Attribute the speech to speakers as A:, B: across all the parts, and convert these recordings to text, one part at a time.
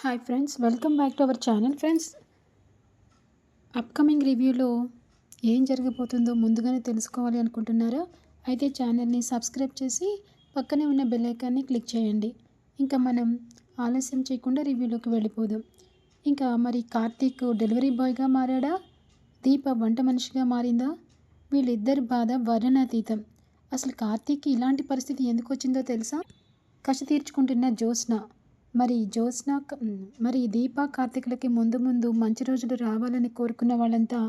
A: Hi friends welcome back to our channel friends upcoming రివ్యూలో ఏం జరగబోతుందో ముందుగానే తెలుసుకోవాలి అనుకుంటున్నారా? అయితే ఛానల్ని సబ్స్క్రైబ్ చేసి పక్కనే ఉన్న బెల్లైకాన్ని క్లిక్ చేయండి. ఇంకా మనం ఆలస్యం చేయకుండా రివ్యూలోకి వెళ్ళిపోదాం. ఇంకా మరి కార్తీక్ డెలివరీ బాయ్గా మారాడా? దీప వంట మనిషిగా మారిందా? వీళ్ళిద్దరి బాధ వర్ణనాతీతం. అసలు కార్తీక్కి ఇలాంటి పరిస్థితి ఎందుకు వచ్చిందో తెలుసా? కసి తీర్చుకుంటున్న జ్యోత్స్న. మరి జ్యోత్స్న మరి దీప కార్తీకులకి ముందు ముందు మంచి రోజులు రావాలని కోరుకున్న వాళ్ళంతా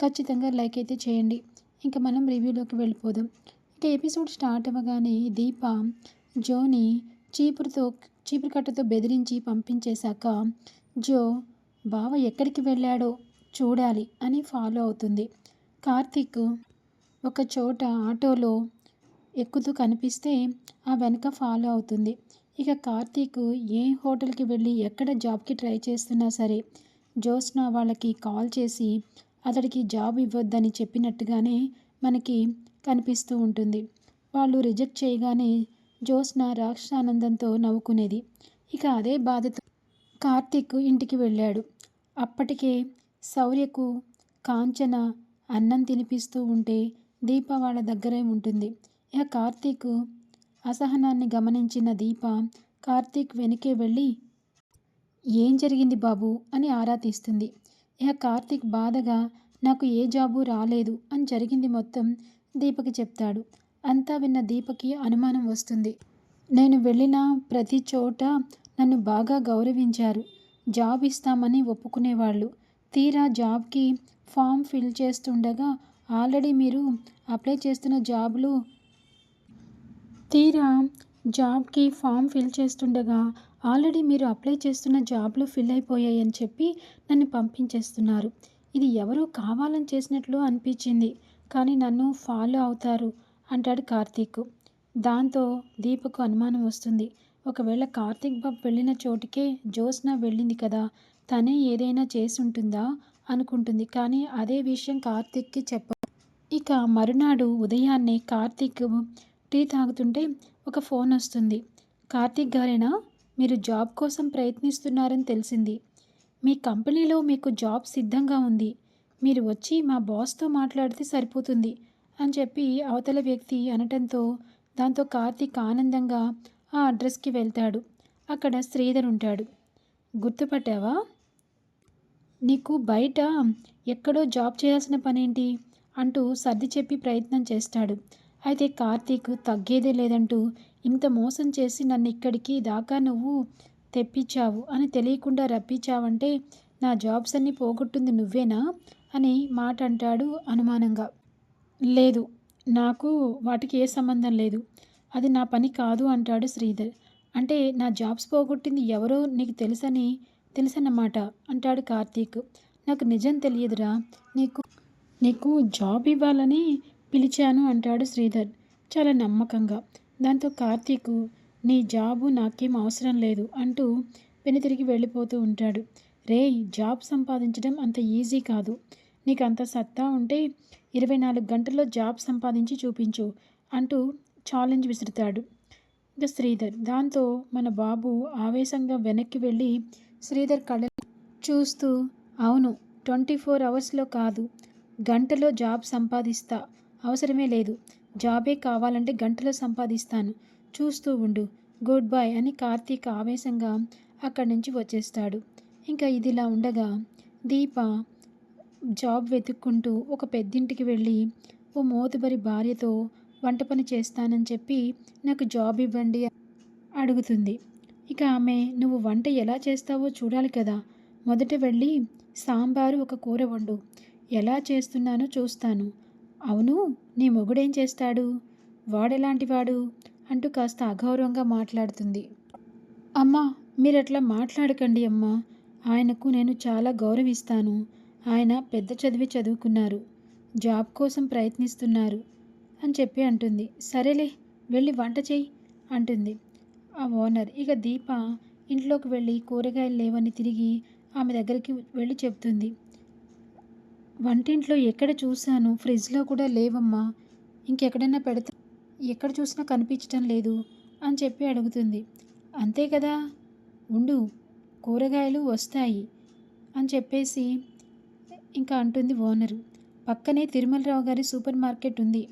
A: ఖచ్చితంగా లైక్ అయితే చేయండి. ఇంకా మనం రివ్యూలోకి వెళ్ళిపోదాం. ఇంకా ఎపిసోడ్ స్టార్ట్ అవ్వగానే దీప జోని చీపురుతో చీపురు కట్టతో బెదిరించి పంపించేశాక జో బావ ఎక్కడికి వెళ్ళాడో చూడాలి అని ఫాలో అవుతుంది. కార్తీక్ ఒక చోట ఆటోలో ఎక్కుతూ కనిపిస్తే ఆ వెనుక ఫాలో అవుతుంది. ఇక కార్తీక్ ఏ హోటల్కి వెళ్ళి ఎక్కడ జాబ్కి ట్రై చేస్తున్నా సరే జ్యోత్స్న వాళ్ళకి కాల్ చేసి అతడికి జాబ్ ఇవ్వద్దని చెప్పినట్టుగానే మనకి కనిపిస్తూ ఉంటుంది. వాళ్ళు రిజెక్ట్ చేయగానే జ్యోత్స్న రాక్షానందంతో నవ్వుకునేది. ఇక అదే బాధతో కార్తీక్ ఇంటికి వెళ్ళాడు. అప్పటికే శౌర్యకు కాంచన అన్నం తినిపిస్తూ ఉంటే దీప వాళ్ళ దగ్గరే ఉంటుంది. ఇక కార్తీక్ అసహనాన్ని గమనించిన దీప కార్తీక్ వెనకే వెళ్ళి ఏం జరిగింది బాబు అని ఆరా తీస్తుంది. ఇక కార్తీక్ బాధగా నాకు ఏ జాబు రాలేదు అని జరిగింది మొత్తం దీపకి చెప్తాడు. అంతా విన్న దీపకి అనుమానం వస్తుంది. నేను వెళ్ళిన ప్రతి చోట నన్ను బాగా గౌరవించారు. జాబ్ ఇస్తామని ఒప్పుకునేవాళ్ళు. తీరా జాబ్కి ఫామ్ ఫిల్ చేస్తుండగా ఆల్రెడీ మీరు అప్లై చేస్తున్న జాబ్లు తీరా జాబ్కి ఫామ్ ఫిల్ చేస్తుండగా ఆల్రెడీ మీరు అప్లై చేస్తున్న జాబ్లు ఫిల్ అయిపోయాయని చెప్పి నన్ను పంపించేస్తున్నారు. ఇది ఎవరో కావాలని చేసినట్లు అనిపించింది. కానీ నన్ను ఫాలో అవుతారు అంటాడు కార్తీక్. దాంతో దీపకు అనుమానం వస్తుంది. ఒకవేళ కార్తీక్ బాబు వెళ్ళిన చోటికే జ్యోత్స్న వెళ్ళింది కదా తనే ఏదైనా చేసి ఉంటుందా అనుకుంటుంది. కానీ అదే విషయం కార్తీక్కి చెప్ప ఇక మరునాడు ఉదయాన్నే కార్తీక్ టీ తాగుతుంటే ఒక ఫోన్ వస్తుంది. కార్తీక్ గారేనా? మీరు జాబ్ కోసం ప్రయత్నిస్తున్నారని తెలిసింది. మీ కంపెనీలో మీకు జాబ్ సిద్ధంగా ఉంది. మీరు వచ్చి మా బాస్తో మాట్లాడితే సరిపోతుంది అని చెప్పి అవతల వ్యక్తి అనటంతో దాంతో కార్తీక్ ఆనందంగా ఆ అడ్రస్కి వెళ్తాడు. అక్కడ శ్రీధర్ ఉంటాడు. గుర్తుపట్టావా? నీకు బయట ఎక్కడో జాబ్ చేయాల్సిన పనేంటి? అంటూ సర్ది చెప్పి ప్రయత్నం చేస్తాడు. అయితే కార్తీక్ తగ్గేదే లేదంటూ ఇంత మోసం చేసి నన్ను ఇక్కడికి దాకా నువ్వు తెప్పించావు అని తెలియకుండా రప్పించావంటే నా జాబ్స్ అన్నీ పోగొట్టింది నువ్వేనా? అని మాట అంటాడు అనుమానంగా. లేదు నాకు వాటికి ఏ సంబంధం లేదు. అది నా పని కాదు అంటాడు శ్రీధర్. అంటే నా జాబ్స్ పోగొట్టింది ఎవరో నీకు తెలుసని తెలుసన్నమాట అంటాడు కార్తీక్. నాకు నిజం తెలియదురా. నీకు నీకు జాబ్ ఇవ్వాలని పిలిచాను అంటాడు శ్రీధర్. చాలా నమ్మకంగా. దాంతో కార్తీకు నీ జాబు నాకేం అవసరం లేదు అంటూ వెనుతిరిగి వెళ్ళిపోతూ ఉంటాడు. రే జాబ్ సంపాదించడం అంత ఈజీ కాదు. నీకు అంత సత్తా ఉంటే ఇరవై నాలుగు గంటల్లో జాబ్ సంపాదించి చూపించు అంటూ ఛాలెంజ్ విసురుతాడు. ఇంకా శ్రీధర్ దాంతో మన బాబు ఆవేశంగా వెనక్కి వెళ్ళి శ్రీధర్ కళ్ళ చూస్తూ అవును ట్వంటీ ఫోర్ అవర్స్లో కాదు. గంటలో జాబ్ సంపాదిస్తా. అవసరమే లేదు. జాబే కావాలంటే గంటలో సంపాదిస్తాను. చూస్తూ ఉండు. గుడ్ బాయ్ అని కార్తీక్ ఆవేశంగా అక్కడి నుంచి వచ్చేస్తాడు. ఇంకా ఇదిలా ఉండగా దీప జాబ్ వెతుక్కుంటూ ఒక పెద్దింటికి వెళ్ళి ఓ మోతుబరి భార్యతో వంట పని చేస్తానని చెప్పి నాకు జాబ్ ఇవ్వండి అడుగుతుంది. ఇక ఆమె నువ్వు వంట ఎలా చేస్తావో చూడాలి కదా. మొదట వెళ్ళి సాంబారు ఒక కూర వండు. ఎలా చేస్తున్నానో చూస్తాను. అవును నీ మొగుడేం చేస్తాడు? వాడెలాంటివాడు? అంటూ కాస్త అగౌరవంగా మాట్లాడుతుంది. అమ్మా మీరు అట్లా మాట్లాడకండి అమ్మా. ఆయనకు నేను చాలా గౌరవిస్తాను. ఆయన పెద్ద చదివి చదువుకున్నారు. జాబ్ కోసం ప్రయత్నిస్తున్నారు అని చెప్పి అంటుంది. సరేలే వెళ్ళి వంట చేయి అంటుంది. ఆ ఓనర్ ఇక దీప ఇంట్లోకి వెళ్ళి కూరగాయలు లేవని తిరిగి ఆమె దగ్గరికి వెళ్ళి చెప్తుంది. వంటింట్లో ఎక్కడ చూశాను? ఫ్రిడ్జ్లో కూడా లేవమ్మా. ఇంకెక్కడైనా పెడతా ఎక్కడ చూసినా కనిపించడం లేదు అని చెప్పి అడుగుతుంది. అంతే కదా? ఉండు కూరగాయలు వస్తాయి అని చెప్పేసి ఇంకా అంటుంది ఓనరు. పక్కనే తిరుమలరావు గారి సూపర్ మార్కెట్ ఉంది.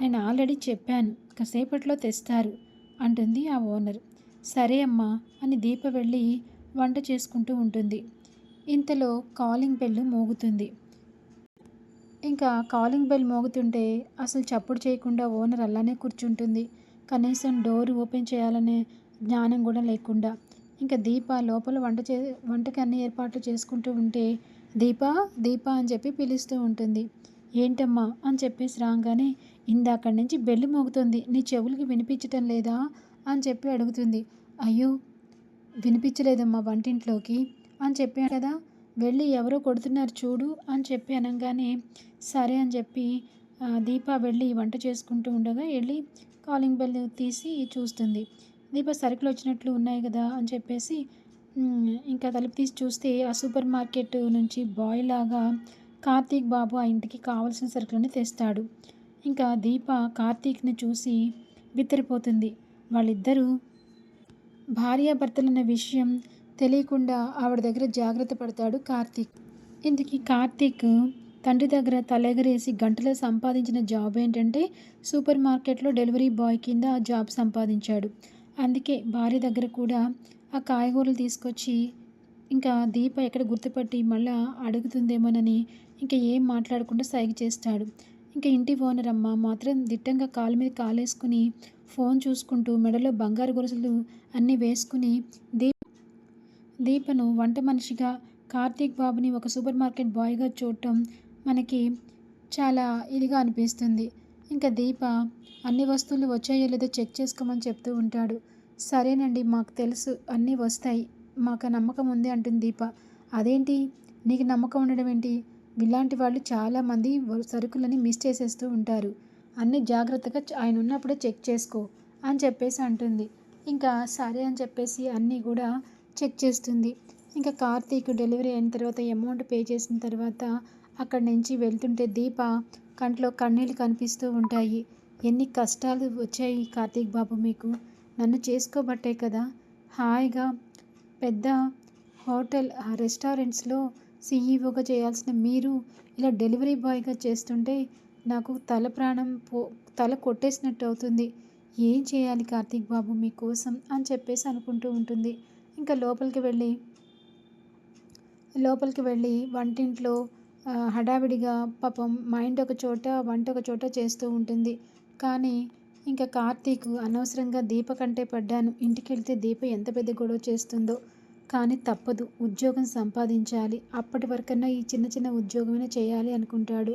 A: నేను ఆల్రెడీ చెప్పాను కాసేపట్లో తెస్తారు అంటుంది ఆ ఓనర్. సరే అమ్మా అని దీప వెళ్ళి వంట చేసుకుంటూ ఉంటుంది. ఇంతలో కాలింగ్ బెల్ మోగుతుంది. ఇంకా కాలింగ్ బెల్ మోగుతుంటే అసలు చప్పుడు చేయకుండా ఓనర్ అలానే కూర్చుంటుంది. కనీసం డోర్ ఓపెన్ చేయాలనే జ్ఞానం కూడా లేకుండా. ఇంకా దీప లోపల వంట చే వంటకి అన్ని ఏర్పాట్లు చేసుకుంటూ ఉంటే దీప దీప అని చెప్పి పిలుస్తూ ఉంటుంది. ఏంటమ్మా? అని చెప్పేసి రాగానే ఇందాక నుంచి బెల్లి మోగుతుంది. నీ చెవులకి వినిపించటం లేదా? అని చెప్పి అడుగుతుంది. అయ్యో వినిపించలేదమ్మా వంటింట్లోకి అని చెప్పాను కదా. వెళ్ళి ఎవరో కొడుతున్నారు చూడు అని చెప్పి అనగానే సరే అని చెప్పి దీప వెళ్ళి వంట చేసుకుంటూ ఉండగా వెళ్ళి కాలింగ్ బెల్ తీసి చూస్తుంది. దీప సరుకులు వచ్చినట్లు ఉన్నాయి కదా అని చెప్పేసి ఇంకా తలుపు తీసి చూస్తే ఆ సూపర్ మార్కెట్ నుంచి బాయ్ లాగా కార్తీక్ బాబు ఆ ఇంటికి కావాల్సిన సరుకులని తెస్తాడు. ఇంకా దీప కార్తీక్ని చూసి బిత్తరిపోతుంది. వాళ్ళిద్దరూ భార్యాభర్తలన్న విషయం తెలియకుండా ఆవిడ దగ్గర జాగ్రత్త పడతాడు కార్తీక్. ఇందుకు కార్తీక్ తండ్రి దగ్గర తలెగరేసి గంటలో సంపాదించిన జాబ్ ఏంటంటే సూపర్ మార్కెట్లో డెలివరీ బాయ్ కింద ఆ జాబ్ సంపాదించాడు. అందుకే భార్య దగ్గర కూడా ఆ కాయగూరలు తీసుకొచ్చి ఇంకా దీప ఎక్కడ గుర్తుపట్టి మళ్ళీ అడుగుతుందేమోనని ఇంకా ఏం మాట్లాడకుండా సైగ చేస్తాడు. ఇంకా ఇంటి ఓనర్ అమ్మ మాత్రం దిట్టంగా కాలు మీద కాలేసుకుని ఫోన్ చూసుకుంటూ మెడలో బంగారు గొలుసులు అన్నీ వేసుకుని దీప దీపను వంట మనిషిగా కార్తీక్ బాబుని ఒక సూపర్ మార్కెట్ బాయ్గా చూడటం మనకి చాలా ఇదిగా అనిపిస్తుంది. ఇంకా దీప అన్ని వస్తువులు వచ్చాయో లేదో చెక్ చేసుకోమని చెప్తూ ఉంటాడు. సరేనండి మాకు తెలుసు అన్నీ వస్తాయి. మాకు నమ్మకం ఉంది అంటుంది దీప. అదేంటి? నీకు నమ్మకం ఉండడం ఏంటి? ఇలాంటి వాళ్ళు చాలామంది సరుకులని మిస్ చేసేస్తూ ఉంటారు. అన్ని జాగ్రత్తగా ఆయన ఉన్నప్పుడే చెక్ చేసుకో అని చెప్పేసి అంటుంది. ఇంకా సరే అని చెప్పేసి అన్నీ కూడా చెక్ చేస్తుంది. ఇంకా కార్తీక్ డెలివరీ అయిన తర్వాత అమౌంట్ పే చేసిన తర్వాత అక్కడి నుంచి వెళ్తుంటే దీప కంట్లో కన్నీళ్ళు కనిపిస్తూ ఉంటాయి. ఎన్ని కష్టాలు వచ్చాయి కార్తీక్ బాబు మీకు? నన్ను చేసుకోబట్టే కదా? హాయిగా పెద్ద హోటల్ రెస్టారెంట్స్లో సీఈఓగా చేయాల్సిన మీరు ఇలా డెలివరీ బాయ్గా చేస్తుంటే నాకు తల ప్రాణం పో తల కొట్టేసినట్టు అవుతుంది. ఏం చేయాలి కార్తీక్ బాబు మీకోసం అని చెప్పేసి అనుకుంటూ ఉంటుంది. ఇంకా లోపలికి వెళ్ళి లోపలికి వెళ్ళి వంటింట్లో హడావిడిగా పాపం మైండ్ ఒక చోట వంట ఒక చోట చేస్తూ ఉంటుంది. కానీ ఇంకా కార్తీక్ అనవసరంగా దీప కంటే పడ్డాను. ఇంటికి వెళ్తే దీప ఎంత పెద్ద గొడవ చేస్తుందో. కానీ తప్పదు. ఉద్యోగం సంపాదించాలి. అప్పటి వరకన్నా ఈ చిన్న చిన్న ఉద్యోగమైనా చేయాలి అనుకుంటాడు.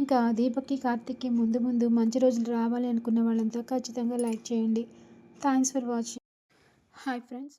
A: ఇంకా దీపక్కి కార్తిక్కి ముందు ముందు మంచి రోజులు రావాలి అనుకున్న వాళ్ళంతా ఖచ్చితంగా లైక్ చేయండి. Thanks for watching. Hi friends.